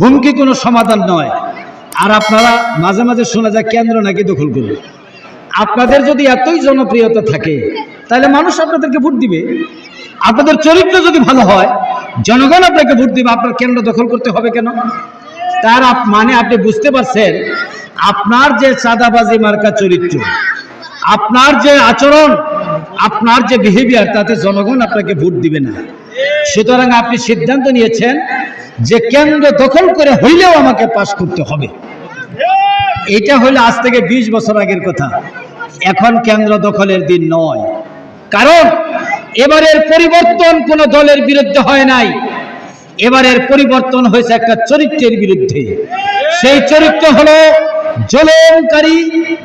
হুমকি কোনো সমাধান নয়। আর আপনারা মাঝে মাঝে শোনা যায় কেন্দ্র নাকি দখল করবে। আপনাদের যদি এতই জনপ্রিয়তা থাকে, তাহলে মানুষ আপনাদেরকে ভোট দিবে। আপনাদের চরিত্র যদি ভালো হয়, জনগণ আপনাকে ভোট দিবে, আপনার কেন্দ্র দখল করতে হবে কেন? তার মানে আপনি বুঝতে পারছেন, আপনার যে চাঁদাবাজি মার্কা চরিত্র, আপনার যে আচরণ, আপনার যে বিহেভিয়ার তাতে জনগণ আপনাকে ভোট দিবে না। সুতরাং আপনি সিদ্ধান্ত নিয়েছেন যে কেন্দ্র দখল করে হইলেও আমাকে পাশ করতে হবে। এটা হলো আজ থেকে ২০ বছর আগের কথা। এখন কেন্দ্র দখলের দিন নয়। কারণ এবারের পরিবর্তন কোন দলের বিরুদ্ধে হয় নাই। এবারের পরিবর্তন হয়েছে একটা চরিত্রের বিরুদ্ধে। সেই চরিত্র হলো জলনকারী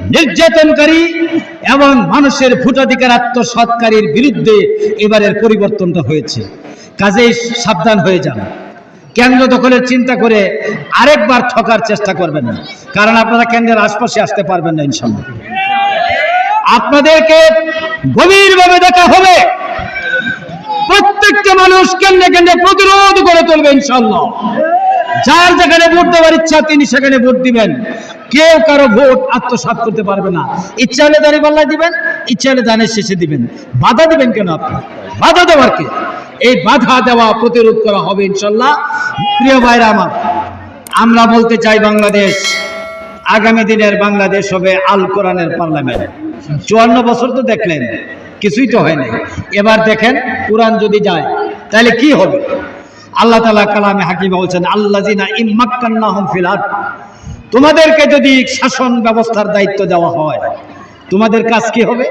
নির্যাতনকারী এবং মানুষের ভোটাধিকার আত্মসৎকারীর বিরুদ্ধে এবারের পরিবর্তনটা হয়েছে। কাজেই সাবধান হয়ে যান। কেন্দ্র দখলের চিন্তা করে আরেকবার ঠকার চেষ্টা করবেন না। কারণ আপনারা কেন্দ্রের আশপাশে আসতে পারবেন না ইনশাল্লাহ আপনাদেরকে গভীরভাবে দেখা হবে। প্রত্যেকটা মানুষ কেন্দ্রে কেন্দ্রে প্রতিরোধ করে তুলবে ইনশাল্লাহ যার যেখানে ভোট দেওয়ার ইচ্ছা, তিনি সেখানে ভোট দিবেন। কেউ কারও ভোট আত্মসাৎ করতে পারবে না। ইচ্ছা হলে দাঁড়িয়ে পাল্লায় দিবেন, ইচ্ছা হলে দানের শেষে দিবেন। বাধা দিবেন কেন আপনি? বাধা দেওয়ার কে? এই বাধা দেওয়া প্রতিরোধ করা হবে ইনশাল্লাহ। প্রিয় ভাইরা আমার, আমরা বলতে চাই বাংলাদেশ, আগামী দিনের বাংলাদেশ হবে আল কোরআনের পার্লামেন্ট। চুয়ান্ন বছর তো দেখলেন, কিছুই তো হয়নি। এবার দেখেন, কোরআন যদি যায়, তাহলে কি হবে? আল্লাহ তালা কালামে হাকিম বলছেন আল্লাহ জিনা ইম্মাক্কান্না হম ফিলার তোমাদেরকে যদি শাসন ব্যবস্থার দায়িত্ব দেওয়া হয়, তোমাদের কাজ কি হবে?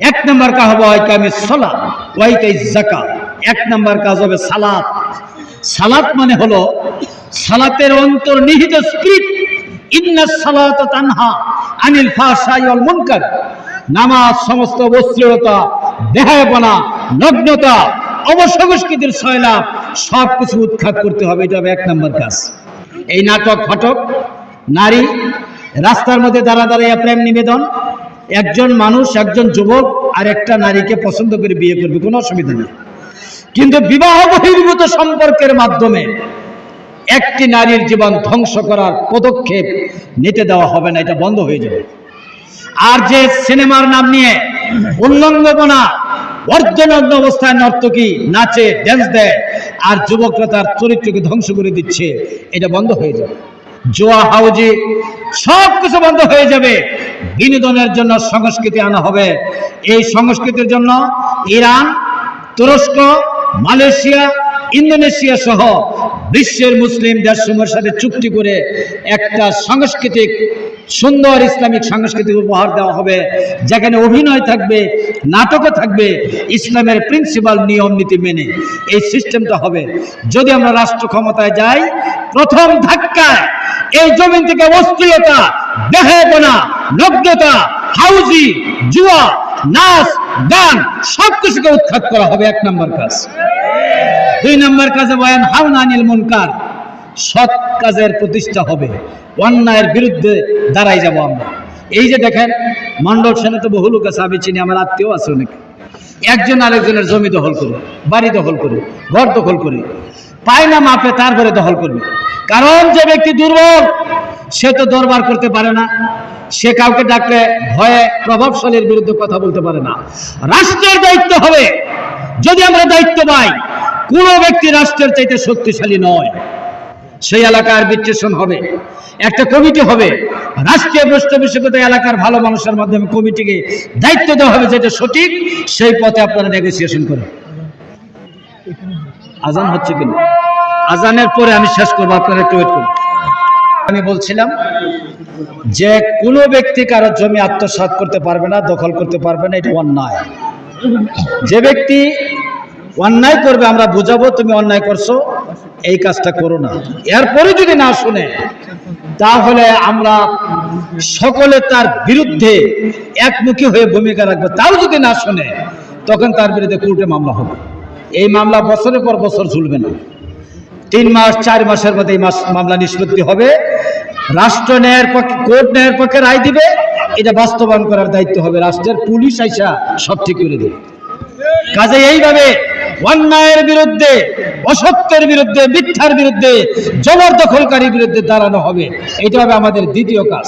এক নম্বর কাজ হবে ওয়াইকামে সলা ওয়াইকাই জাকা এক নম্বর কাজ হবে সালাত। সালাত মানে হলো সালাতের অন্তর্নিহিত স্পিরিট ইন্না সালাত তানহা আনিল ফাহশাই ওয়াল মুনকার। নামাজ, সমস্ত অশ্লীলতা, দেহায়পনা, নগ্নতা, অবসংস্কৃতির সয়লাভ সব কিছু উৎখাত করতে হবে। এটা হবে এক নম্বর কাজ। এই নাটক, ফটক, নারী, রাস্তার মধ্যে দাঁড়া দাঁড়াইয়া প্রেম নিবেদন একজন মানুষ, একজন যুবক আর একটা নারীকে পছন্দ করে বিয়ে করবে, কোনো অসুবিধা নেই। কিন্তু বিবাহ বহির্ভূত সম্পর্কের মাধ্যমে একটি নারীর জীবন ধ্বংস করার পদক্ষেপ নিতে দেওয়া হবে না, এটা বন্ধ হয়ে যাবে। আর যে সিনেমার নাম নিয়ে উল্লঙ্ঘনা অর্ধনগ্ন অবস্থায় নর্তকী নাচে ড্যান্স দেয়, আর যুবকরা তার চরিত্রকে ধ্বংস করে দিচ্ছে, এটা বন্ধ হয়ে যাবে। জোয়া, হাউজি সব কিছু বন্ধ হয়ে যাবে। বিনোদনের জন্য সংস্কৃতি আনা হবে। এই সংস্কৃতির জন্য ইরান, তুরস্ক, মালয়েশিয়া, ইন্দোনেশিয়া সহ বিশ্বের মুসলিম দেশসমূহের সাথে চুক্তি করে একটা সাংস্কৃতিক সুন্দর ইসলামিক সাংস্কৃতিক উপহার দেওয়া হবে। যেখানে অভিনয় থাকবে, নাটকও থাকবে, ইসলামের প্রিন্সিপাল নিয়ম, নীতি মেনে। এই সিস্টেমটা হবে। যদি আমরা রাষ্ট্র ক্ষমতায় যাই, প্রথম ধাক্কায় এই জমিন থেকে অস্থিরতা দেহায়পনা নগ্নতা, হাউজি, জুয়া, নাচ, গান, সব কিছুকে উৎখাত করা হবে। এক নম্বর কাজ। দুই নম্বর কাজে বয়ান, হাউনা আনিল মুনকার। সৎ কাজের প্রতিষ্ঠা হবে। অন্যায়ের বিরুদ্ধে দাঁড়াই যাব আমরা। এই যে দেখেন, মন্ডল সেনে তো বহু লোক আছে, আমি চিনি, আমার আত্মীয় আছে অনেক। একজন আরেকজনের জমি দখল করে, বাড়ি দখল করে, ঘর দখল করে। পায় না মাপে, তারপরে দখল করবে। কারণ যে ব্যক্তি দুর্বল, সে তো দরবার করতে পারে না। সে কাউকে ডাকলে ভয়ে, প্রভাবশালীর বিরুদ্ধে কথা বলতে পারে না। রাষ্ট্রের দায়িত্ব হবে। যদি আমরা দায়িত্ব পাই, কোনো ব্যক্তি রাষ্ট্রের চাইতে শক্তিশালী নয়। সেই এলাকার বিশ্লেষণ হবে, একটা কমিটি হবে। রাষ্ট্রীয় পৃষ্ঠপোষকতা এলাকার ভালো মানুষের মাধ্যমে কমিটিকে দায়িত্ব দেওয়া হবে, যেটা সঠিক, সেই পথে আপনারা নেগোসিয়েশন করেন। আজান হচ্ছে কিনা? আজানের পরে আমি শেষ করব, আপনারা একটু ওয়েট করুন। আমি বলছিলাম যে, কোনো ব্যক্তি কারও জমি আত্মসাৎ করতে পারবে না, দখল করতে পারবে না, এটা অন্যায়। যে ব্যক্তি অন্যায় করবে, আমরা বুঝাবো তুমি অন্যায় করছ, এই কাজটা করো না। এরপরে যদি না শুনে, তাহলে আমরা সকলে তার বিরুদ্ধে একমুখী হয়ে ভূমিকা রাখব। তাও যদি না শুনে, তখন তার বিরুদ্ধে কোর্টে মামলা হবে। এই মামলা বছরের পর বছর ঝুলবে না। তিন মাস, চার মাসের মধ্যে এই মাস মামলা নিষ্পত্তি হবে। রাষ্ট্র ন্যায়ের পক্ষে কোর্ট ন্যায়ের পক্ষে রায় দিবে। এটা বাস্তবায়ন করার দায়িত্ব হবে। রাষ্ট্রের পুলিশ আইসা সব ঠিক করে দেবে। কাজে এইভাবে অন্যায়ের বিরুদ্ধে, অসত্যের বিরুদ্ধে, মিথ্যার বিরুদ্ধে জবরদখলকারীর বিরুদ্ধে দাঁড়ানো হবে। এটা হবে আমাদের দ্বিতীয় কাজ।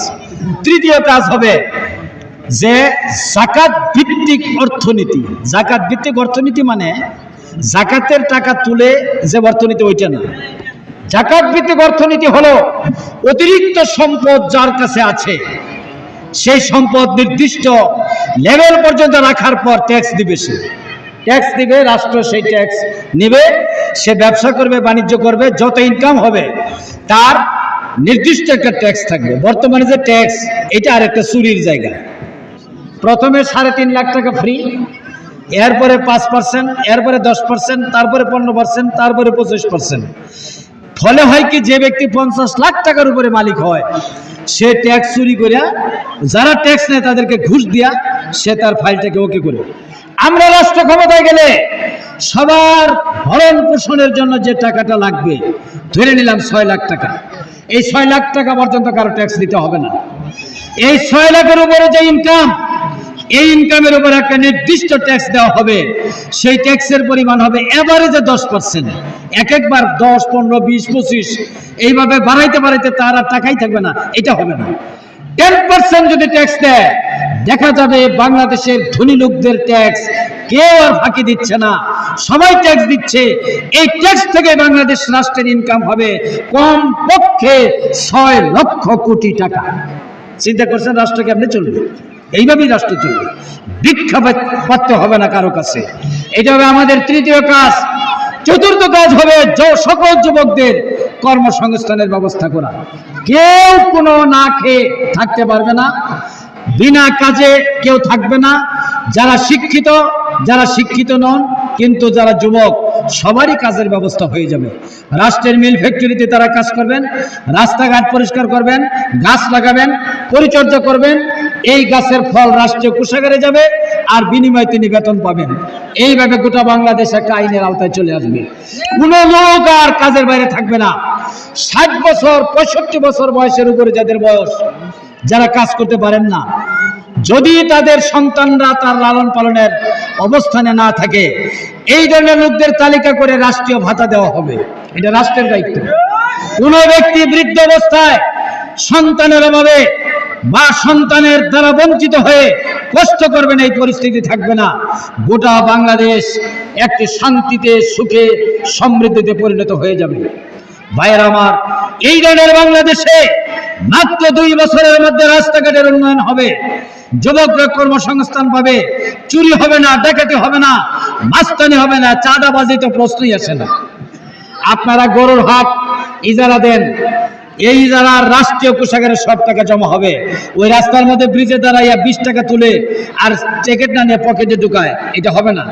তৃতীয় কাজ হবে যে জাকাত ভিত্তিক অর্থনীতি। জাকাত ভিত্তিক অর্থনীতি মানে জাকাতের টাকা তুলে যে অর্থনীতি, ওইটা না। জাকাত ভিত্তিক অর্থনীতি হলো অতিরিক্ত সম্পদ যার কাছে আছে, সেই সম্পদ নির্দিষ্ট লেভেল পর্যন্ত রাখার পর ট্যাক্স দিবে সে। ট্যাক্স দিবে, রাষ্ট্র সেই ট্যাক্স নেবে। সে ব্যবসা করবে, বাণিজ্য করবে, যত ইনকাম হবে, তার নির্দিষ্ট একটা ট্যাক্স থাকবে। বর্তমানে যে ট্যাক্স এটা আর একটা চুরির জায়গা। প্রথমে সাড়ে তিন লাখ টাকা ফ্রি এরপরে পাঁচ পার্সেন্ট এরপরে দশ পার্সেন্ট তারপরে পনেরো পার্সেন্ট তারপরে পঁচিশ পার্সেন্ট ফলে হয় কি, যে ব্যক্তি পঞ্চাশ লাখ টাকার উপরে মালিক হয় সে ট্যাক্স চুরি করিয়া যারা ট্যাক্স নেয় তাদেরকে ঘুষ দিয়া সে তার ফাইলটাকে ওকে করে। আমরা রাষ্ট্র ক্ষমতায় গেলে সবার ভরণ পোষণের জন্য যে টাকাটা লাগবে, ধরে নিলাম ছয় লাখ টাকা। এই ছয় লাখ টাকা পর্যন্ত কারও ট্যাক্স দিতে হবে না। এই ছয় লাখের উপরে যে ইনকাম এই ইনকামের উপর একটা নির্দিষ্ট ট্যাক্স দেওয়া হবে। সেই ট্যাক্সের পরিমাণ হবে এভারেজে দশ পার্সেন্ট এক একবার দশ, পনেরো, বিশ, পঁচিশ, এইভাবে বাড়াইতে বাড়াইতে তার আর টাকাই থাকবে না, এটা হবে না। টেন পার্সেন্ট যদি ট্যাক্স দেয়, দেখা যাবে বাংলাদেশের ধনী লোকদের ট্যাক্স কেউ আর ফাঁকি দিচ্ছে না। সবাই ট্যাক্স দিচ্ছে। এই ট্যাক্স থেকে বাংলাদেশ রাষ্ট্রের ইনকাম হবে কম পক্ষে ছয় লক্ষ কোটি টাকা। চিন্তা করছেন রাষ্ট্র কেমনে চলবে? এইভাবেই রাষ্ট্র চলবে। ভিক্ষা হবে না কারও কাছে। এটা হবে আমাদের তৃতীয় কাজ। চতুর্থ কাজ হবে সকল যুবকদের কর্মসংস্থানের ব্যবস্থা করা। কেউ কোনো না খেয়ে থাকতে পারবে না। বিনা কাজে কেউ থাকবে না। যারা শিক্ষিত যারা শিক্ষিত নন, কিন্তু যারা যুবক, সবারই কাজের ব্যবস্থা হয়ে যাবে। রাষ্ট্রের মিল ফ্যাক্টরিতে তারা কাজ করবেন, রাস্তাঘাট পরিষ্কার করবেন, গাছ লাগাবেন, পরিচর্যা করবেন এই গাছের ফল রাষ্ট্রীয় কোষাগারে যাবে আর বিনিময়ে তিনি বেতন পাবেন। এইভাবে গোটা বাংলাদেশ একটা আইনের আওতায় চলে আসবে। কোন লোক আর কাজের বাইরে থাকবে না। ষাট বছর, পঁয়ষট্টি বছর বয়সের উপরে যাদের বয়স, যারা কাজ করতে পারেন না, যদি তাদের সন্তানরা তার লালন পালনের অবস্থানে না থাকে, এই ধরনের লোকদের তালিকা করে রাষ্ট্রীয় ভাতা দেওয়া হবে। এটা রাষ্ট্রের দায়িত্ব। কোন ব্যক্তি বৃদ্ধ অবস্থায় সন্তানের অভাবে বা সন্তানের দ্বারা বঞ্চিত হয়ে কষ্ট করবেন, এই পরিস্থিতি থাকবে না। গোটা বাংলাদেশ একটি শান্তিতে, সুখে, সমৃদ্ধিতে পরিণত হয়ে যাবে। ভাইয়ের আমার, এই ধরনের বাংলাদেশে মাত্র দুই বছরের মধ্যে রাস্তাঘাটের উন্নয়ন হবে। যুবকরা কর্মসংস্থান পাবে, চুরি হবে না, ডাকাতি হবে না, মাস্তানি হবে না চাঁদাবাজি তো প্রশ্নই আসে না। আপনারা গরুর হাট ইজারা দেন এই ইজারার রাষ্ট্রীয় কোষাগারে সব টাকা জমা হবে। ওই রাস্তার মধ্যে ব্রিজে দাঁড়াইয়া বিশ টাকা তুলে আর টিকিট না নিয়ে পকেটে ঢুকায়, এটা হবে না।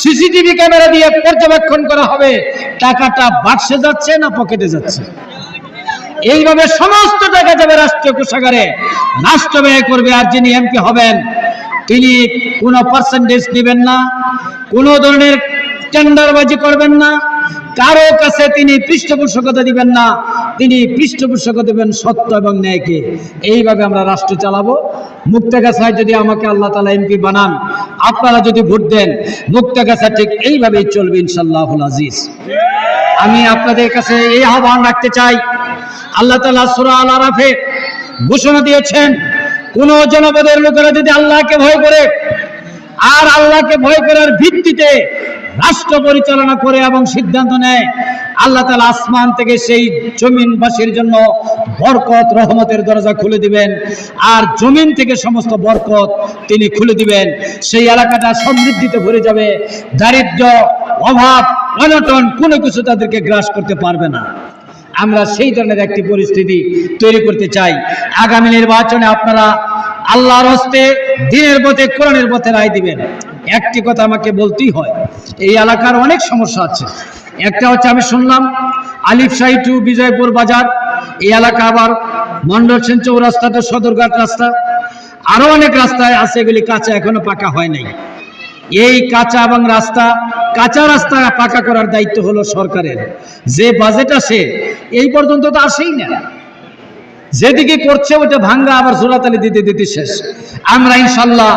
সিসিটিভি ক্যামেরা দিয়ে পর্যবেক্ষণ করা হবে, টাকাটা বাক্সে যাচ্ছে না পকেটে যাচ্ছে। এইভাবে সমস্ত টাকা যাবে রাষ্ট্রীয় কোষাগারে রাষ্ট্র ব্যয় করবে আর যিনি এমপি হবেন, তিনি কোনো পার্সেন্টেজ নেবেন না, কোনো ধরনের টেন্ডারবাজি করবেন না কারও কাছে তিনি পৃষ্ঠপোষকতা দিবেন না, তিনি পৃষ্ঠপোষকতা দেবেন সত্য এবং ন্যায়কে। এইভাবে আমরা রাষ্ট্র চালাবো। মুক্তাগাছায় যদি আমাকে আল্লাহ তালা এমপি বানান, আপনারা যদি ভোট দেন মুক্তাগাছা ঠিক এইভাবেই চলবে ইনশাল্লাহুল আজিজ। আমি আপনাদের কাছে এই আহ্বান রাখতে চাই, আল্লাহ তালা সুরা আল আরাফে ঘোষণা দিয়েছেন, কোন জনপদের লোকেরা যদি আল্লাহকে ভয় করে, আর আল্লাহকে ভয় করার ভিত্তিতে রাষ্ট্র পরিচালনা করে এবং সিদ্ধান্ত নেয়, আল্লাহ তালা আসমান থেকে সেই জমিনবাসীর জন্য বরকত, রহমতের দরজা খুলে দিবেন। আর জমিন থেকে সমস্ত বরকত তিনি খুলে দিবেন। সেই এলাকাটা সমৃদ্ধিতে ভরে যাবে। দারিদ্র্য অভাব, অনটন, কোনো কিছু তাদেরকে গ্রাস করতে পারবে না। আমরা সেই ধরনের একটি পরিস্থিতি তৈরি করতে চাই। আগামী নির্বাচনে আপনারা আল্লাহর হস্তে দিনের পথে কোরআনের পথে রায় দিবেন। একটি কথা আমাকে বলতেই হয়, এই এলাকার অনেক সমস্যা আছে। একটা হচ্ছে আমি শুনলাম, আলিফ শাহী টু বিজয়পুর বাজার, এই এলাকা আবার মন্ডল সেন তো সদরঘাট রাস্তা। আরও অনেক রাস্তায় আছে এগুলি কাঁচা, এখনও পাকা হয় নাই। এই কাঁচা এবং রাস্তা, কাঁচা রাস্তা পাকা করার দায়িত্ব হলো সরকারের। যে বাজেট আসে, এই পর্যন্ত তো আসেই না। যেদিকে করছে ওটা ভাঙ্গা, আবার জোড়াতালি দিতে দিতে শেষ। আমরা ইনশাল্লাহ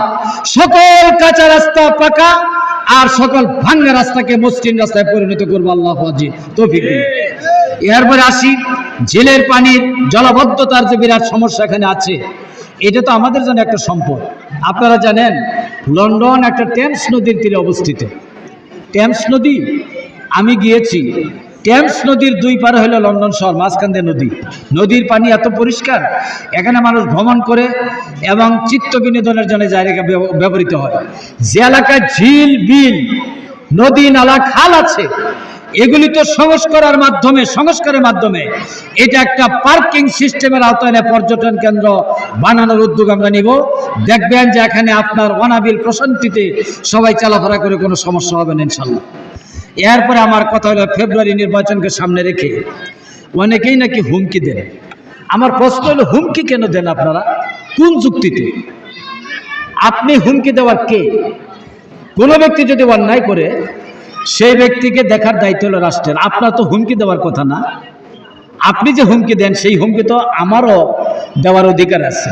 সকল কাঁচা রাস্তা পাকা আর সকল ভাঙ্গা রাস্তাকে মসৃণ রাস্তায় পরিণত করব, আল্লাহ হাজি। এরপরে আসি, জেলের পানির জলাবদ্ধতার যে বিরাট সমস্যা এখানে আছে, এটা তো আমাদের জন্য একটা সম্পদ। আপনারা জানেন, লন্ডন একটা টেমস নদীর তীরে অবস্থিত। টেমস নদী, আমি গিয়েছি টেমস নদীর দুই পারে হলো লন্ডন শহর মাঝখান্দে নদী। নদীর পানি এত পরিষ্কার, এখানে মানুষ ভ্রমণ করে এবং চিত্ত বিনোদনের জন্য জায়গা ব্যব- ব্যবহৃত হয়। যে এলাকায় ঝিল, বিল, নদী, নালা, খাল আছে, এগুলি তো সংস্কারের মাধ্যমে সংস্কারের মাধ্যমে এটা একটা পার্কিং সিস্টেমের আওতায় পর্যটন কেন্দ্র বানানোর উদ্যোগ আমরা নিব। দেখবেন যে এখানে আপনার অনাবিল প্রশান্তিতে সবাই চলাফেরা করে কোনো সমস্যা হবে না, ইনশাল্লাহ। এরপরে আমার কথা হলো ফেব্রুয়ারি নির্বাচনকে সামনে রেখে অনেকেই নাকি হুমকি দেন। আমার প্রশ্ন হলো, হুমকি কেন দেন আপনারা? কোন যুক্তিতে? আপনি হুমকি দেওয়ার কে? কোনো ব্যক্তি যদি অন্যায় করে, সেই ব্যক্তিকে দেখার দায়িত্ব হলো রাষ্ট্রের। আপনার তো হুমকি দেওয়ার কথা না। আপনি যে হুমকি দেন, সেই হুমকি তো আমারও দেওয়ার অধিকার আছে।